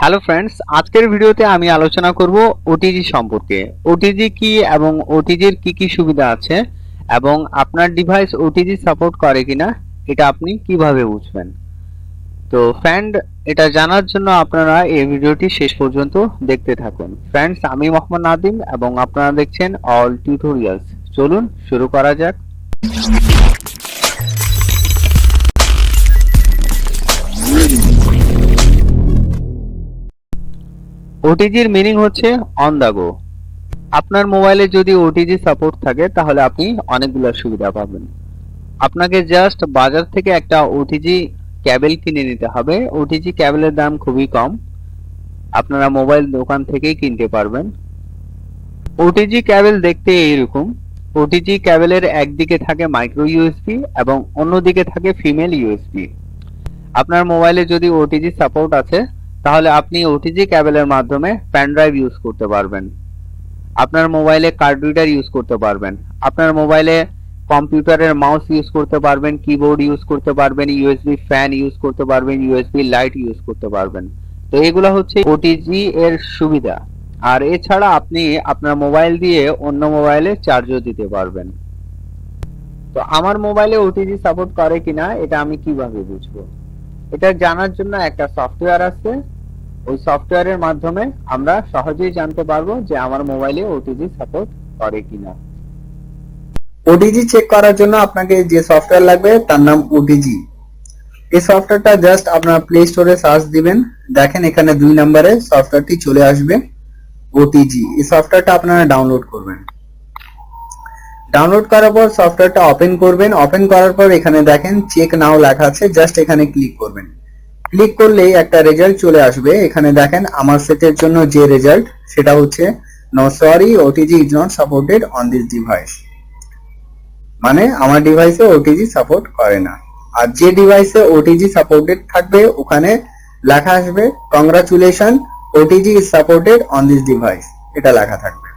Hello friends আজকের ভিডিওতে আমি আলোচনা করব ওটিজি সম্পর্কে। ওটিজি কি এবং ওটিজির কি কি সুবিধা আছে এবং আপনার ডিভাইস ওটিজি সাপোর্ট করে কিনা, এটা আপনি কীভাবে বুঝবেন? তো ফ্রেন্ড এটা জানার জন্য আপনারা এই ভিডিওটি শেষ পর্যন্ত দেখতে থাকুন। ফ্রেন্ডস আমি মোহাম্মদ নাদিম এবং আপনারা দেখছেন অল টিউটোরিয়ালস চলুন, শুরু করা যাক। ওটিজির মিনিং হচ্ছে অন দা গো আপনার মোবাইলে যদি ওটিজি সাপোর্ট থাকে, তাহলে আপনি অনেকগুলো সুবিধা পাবেন। আপনাকে জাস্ট বাজার থেকে একটা ওটিজি ক্যাবেল কিনে নিতে হবে। ওটিজি ক্যাবেলের দাম খুবই কম। আপনারা মোবাইল দোকান থেকেই কিনতে পারবেন। ওটিজি ক্যাবেল দেখতে এইরকম। ওটিজি ক্যাবেলের একদিকে থাকে মাইক্রো ইউএসবি এবং অন্যদিকে থাকে ফিমেল ইউএসবি আপনার মোবাইলে যদি ওটিজি সাপোর্ট আছে তাহলে আপনি ওটিজি ক্যাবেলের মাধ্যমে প্যান ড্রাইভ ইউজ করতে পারবেন। আপনার মোবাইলে কার্ড রিডার ইউজ করতে পারবেন। আপনার মোবাইলে কম্পিউটারের মাউস ইউজ করতে পারবেন কিবোর্ড ইউজ করতে পারবেন ইউএসবি ফ্যান ইউজ করতে পারবেন ইউএসবি লাইট ইউজ করতে পারবেন। তো এগুলো হচ্ছে ওটিজি এর সুবিধা। আর এছাড়া আপনি আপনার মোবাইল দিয়ে অন্য মোবাইলে চার্জও দিতে পারবেন। তো আমার মোবাইলে ওটিজি সাপোর্ট করে কিনা, এটা আমি কীভাবে বুঝব? এটা জানার জন্য একটা সফটওয়্যার আছে। ওই সফটওয়্যারের মাধ্যমে আমরা সহজেই জানতে পারব যে আমার মোবাইলে ওটিজি সাপোর্ট করে কিনা। ওটিজি চেক করার জন্য আপনাকে যে সফটওয়্যার লাগবে তার নাম ওটিজি এই সফটওয়্যারটা জাস্ট আপনার প্লে স্টোরে সার্চ দিবেন। দেখেন এখানে দুই নম্বরে সফটওয়্যারটি চলে আসবে ওটিজি এই সফটওয়্যারটা আপনারা ডাউনলোড করবেন। ডাউনলোড করার পর সফটওয়্যারটা ওপেন করবেন। ওপেন করার পর এখানে দেখেন চেক নাও লেখা আছে জাস্ট এখানে ক্লিক করবেন। ক্লিক করলেই একটা রেজাল্ট চলে আসবে। এখানে দেখেন, আমার সেটের জন্য যে রেজাল্ট সেটা হচ্ছে no sorry OTG is not supported on this device মানে আমার ডিভাইসে ওটিজি সাপোর্ট করে না। আর যে ডিভাইসে ওটিজি সাপোর্টেড থাকবে, ওখানে লেখা আসবে congratulation OTG is supported on this device এটা লেখা থাকবে।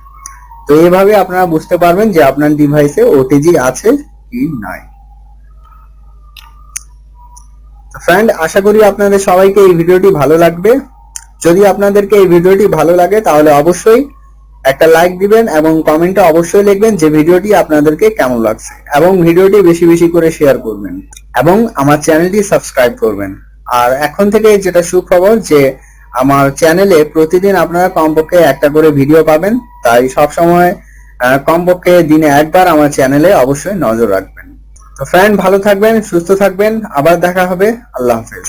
তো এইভাবে আপনারা বুঝতে পারবেন যে আপনার ডিভাইসে ওটিজি আছে কি নাই। ফ্রেন্ড আশা করি আপনাদের সবাইকে এই ভিডিওটি ভালো লাগবে। যদি আপনাদেরকে এই ভিডিওটি ভালো লাগে, তাহলে অবশ্যই একটা লাইক দিবেন এবং কমেন্টে অবশ্যই লিখবেন যে ভিডিওটি আপনাদেরকে কেমন লাগছে এবং ভিডিওটি বেশি বেশি করে শেয়ার করবেন এবং আমার চ্যানেলটি সাবস্ক্রাইব করবেন। আর এখন থেকে যেটা সুখবর যে আমার চ্যানেলে প্রতিদিন আপনারা কমপক্ষে একটা করে ভিডিও পাবেন। তাই সবসময় কমপক্ষে দিনে একবার আমার চ্যানেলে অবশ্যই নজর রাখবেন। ফ্রেন্ড ভালো থাকবেন সুস্থ থাকবেন আবার দেখা হবে আল্লাহ হাফেজ।